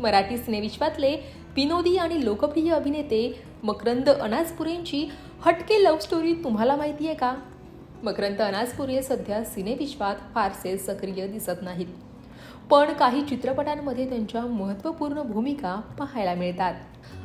मराठी सिनेविश्वातले विनोदी आणि लोकप्रिय अभिनेते मकरंद अनासपुरेंची हटके लव्ह स्टोरी तुम्हाला माहिती आहे का? मकरंद अनासपुरे सध्या सिनेविश्वात फारसे सक्रिय दिसत नाहीत. पण काही चित्रपटांमध्ये त्यांच्या महत्त्वपूर्ण भूमिका पाहायला मिळतात.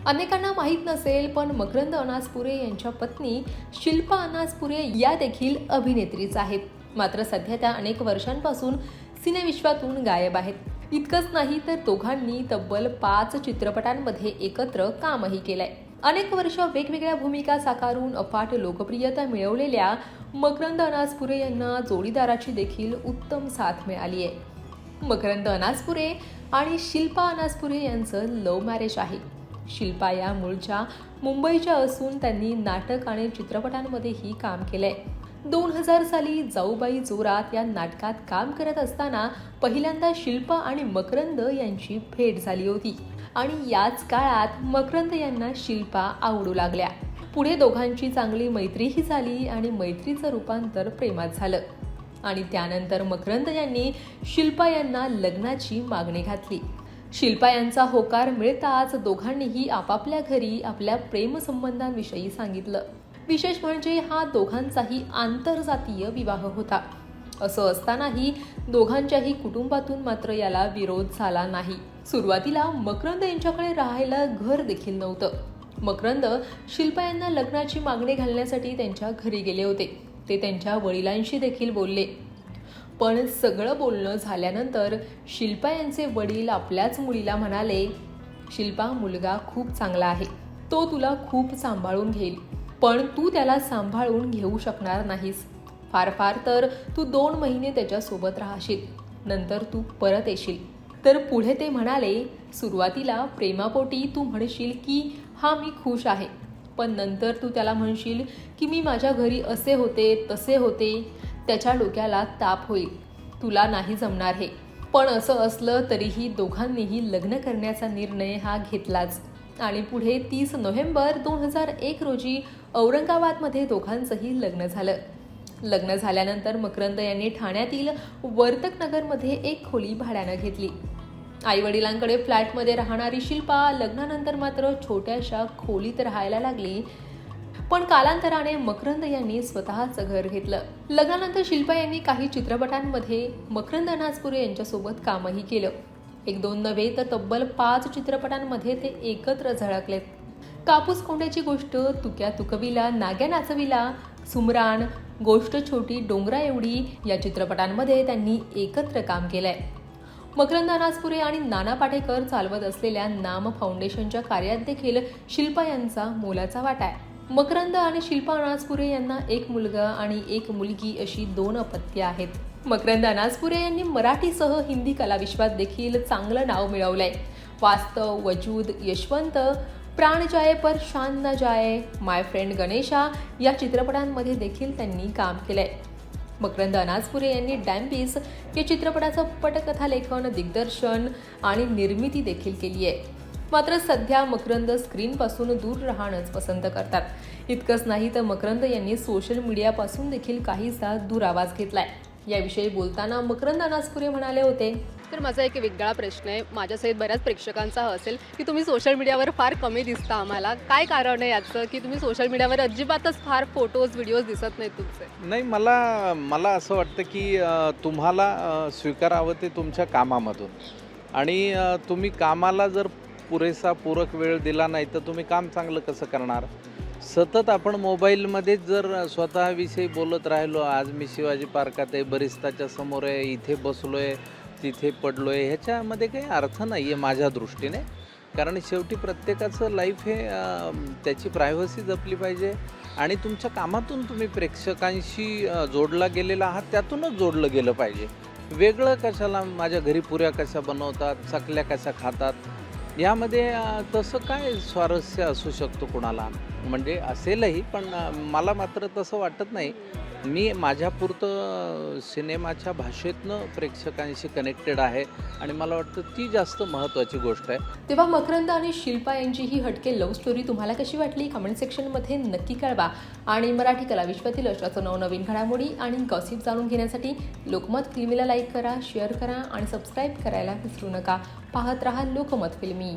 अनेकांना माहीत नसेल पण मकरंद अनासपुरे यांच्या पत्नी शिल्पा अनासपुरे या देखील अभिनेत्रीच आहेत. मात्र सध्या त्या अनेक वर्षांपासून सिनेविश्वातून गायब आहेत. इतकंच नाही तर दोघांनी तब्बल पाच चित्रपटांमध्ये एकत्र कामही केलंय. अनेक वर्ष वेगवेगळ्या भूमिका साकारून अफाट लोकप्रियता मिळवलेल्या मकरंद अनासपुरे यांना जोडीदाराची देखील उत्तम साथ मिळाली आहे मकरंद अनासपुरे आणि शिल्पा अनासपुरे यांचं लव्ह मॅरेज आहे. शिल्पा या मूळच्या मुंबईच्या असून त्यांनी नाटक आणि चित्रपटांमध्येही काम केलंय. दोन हजार साली जाऊबाई जोरात या नाटकात काम करत असताना पहिल्यांदा शिल्पा आणि मकरंद यांची भेट झाली होती. आणि याच काळात मकरंद यांना शिल्पा आवडू लागल्या. पुढे दोघांची चांगली मैत्रीही झाली आणि मैत्रीचं रूपांतर प्रेमात झालं. आणि त्यानंतर मकरंद यांनी शिल्पा यांना लग्नाची मागणी घातली. शिल्पा यांचा होकार मिळताच दोघांनीही आपापल्या घरी आपल्या प्रेमसंबंधांविषयी सांगितलं. विशेष म्हणजे हा दोघांचाही आंतरजातीय विवाह होता. असं असतानाही दोघांच्याही कुटुंबातून मात्र याला विरोध झाला नाही. सुरुवातीला मकरंद यांच्याकडे राहायला घर देखील नव्हतं. मकरंद शिल्पा यांना लग्नाची मागणी घालण्यासाठी त्यांच्या घरी गेले होते. ते त्यांच्या वडिलांशी देखील बोलले. पण सगळं बोलणं झाल्यानंतर शिल्पा यांचे वडील आपल्याच मुलीला म्हणाले शिल्पा मुलगा खूप चांगला आहे. तो तुला खूप सांभाळून घेईल. पण तू त्याला सांभाळून घेऊ शकणार नाहीस. फार फार तर तू दोन महिने त्याच्यासोबत राहशील. नंतर तू परत येशील. तर पुढे ते म्हणाले सुरुवातीला प्रेमापोटी तू म्हणशील की हा मी खुश आहे. पण नंतर तू त्याला म्हणशील की मी माझ्या घरी असे होते तसे होते. त्याच्या डोक्याला ताप होईल. तुला नाही जमणार हे. पण असं असलं तरीही दोघांनीही लग्न करण्याचा निर्णय हा घेतलाच. आणि पुढे तीस नोव्हेंबर दोन हजार एक रोजी औरंगाबादमध्ये दोघांचंही लग्न झालं. लग्न झाल्यानंतर मकरंद यांनी ठाण्यातील वर्तकनगरमध्ये एक खोली भाड्यानं घेतली. आई वडिलांकडे फ्लॅटमध्ये राहणारी शिल्पा लग्नानंतर मात्र छोट्याशा खोलीत राहायला लागली. पण कालांतराने मकरंद यांनी स्वतःचं घर घेतलं. लग्नानंतर शिल्पा यांनी काही चित्रपटांमध्ये मकरंद नाजपुरे यांच्यासोबत कामही केलं. एक दोन नव्हे तर तब्बल पाच चित्रपटांमध्ये ते एकत्र झळकलेत. कापूस कोंड्याची गोष्ट तुक्या तुकविला नाग्या नाचविला सुमरान गोष्ट छोटी डोंगरा एवढी या चित्रपटांमध्ये त्यांनी एकत्र काम केलंय. मकरंद अनासपुरे आणि नाना पाटेकर चालवत असलेल्या नाम फाउंडेशनच्या कार्यात देखील शिल्पा यांचा मोलाचा वाटा आहे. मकरंद आणि शिल्पा अनासपुरे यांना एक मुलगा आणि एक मुलगी अशी दोन अपत्य आहेत. मकरंद अनासपुरे यांनी मराठीसह हिंदी कलाविश्वात देखील चांगलं नाव मिळवलंय. वास्तव वजूद यशवंत प्राण जाये पर शान न जाये. माय फ्रेंड गणेशा या चित्रपटांमध्ये देखील त्यांनी काम केलंय. मकरंद अनासपुरे यांनी डॅम्बिस या चित्रपटाचं पटकथालेखन दिग्दर्शन आणि निर्मिती देखील केली आहे. मात्र सध्या मकरंद स्क्रीनपासून दूर राहणंच पसंत करतात. इतकंच नाही तर मकरंद यांनी सोशल मीडियापासून देखील काहीसा दूर आवाज घेतलाय. याविषयी बोलताना मकरंद अनासपुरे म्हणाले होते तर माझा एक वेगळा प्रश्न आहे. माझ्यासहित बऱ्याच प्रेक्षकांचा हा असेल की तुम्ही सोशल मीडियावर फार कमी दिसता आम्हाला. काय कारण आहे याचं? की तुम्ही सोशल मीडियावर अजिबातच फार फोटोज व्हिडिओज दिसत नाहीत तुमचे. नाही मला मला असं वाटतं की तुम्हाला स्वीकारावं ते तुमच्या कामामधून. आणि तुम्ही कामाला जर पुरेसा पूरक वेळ दिला नाही तर तुम्ही काम चांगलं कसं करणार? सतत आपण मोबाईलमध्येच जर स्वतःविषयी बोलत राहिलो आज मी शिवाजी पार्कात आहे बरिस्ताच्या समोर आहे इथे बसलो आहे तिथे पडलो आहे ह्याच्यामध्ये काही अर्थ नाही आहे माझ्या दृष्टीने. कारण शेवटी प्रत्येकाचं लाईफ हे त्याची प्रायव्हसी जपली पाहिजे. आणि तुमच्या कामातून तुम्ही प्रेक्षकांशी जोडला गेलेला आहात त्यातूनच जोडलं गेलं पाहिजे. वेगळं कशाला माझ्या घरी पुऱ्या कशा बनवतात चकल्या कशा खातात यामध्ये तसं काय स्वारस्य असू शकतो कुणाला? म्हणजे असेलही पण मला मात्र तसं वाटत नाही. मी माझ्यापुरतं सिनेमाच्या भाषेतनं प्रेक्षकांशी कनेक्टेड आहे आणि मला वाटतं ती जास्त महत्त्वाची गोष्ट आहे. तेव्हा मकरंद आणि शिल्पा यांची ही हटके लव्ह स्टोरी तुम्हाला कशी वाटली? कमेंट सेक्शनमध्ये नक्की कळवा. आणि मराठी कला विश्वातील अशाच नवनवीन घडामोडी आणि गॉसिप जाणून घेण्यासाठी लोकमत फिल्मीला लाईक करा शेअर करा आणि सबस्क्राईब करायला विसरू नका. पाहत राहा लोकमत फिल्मी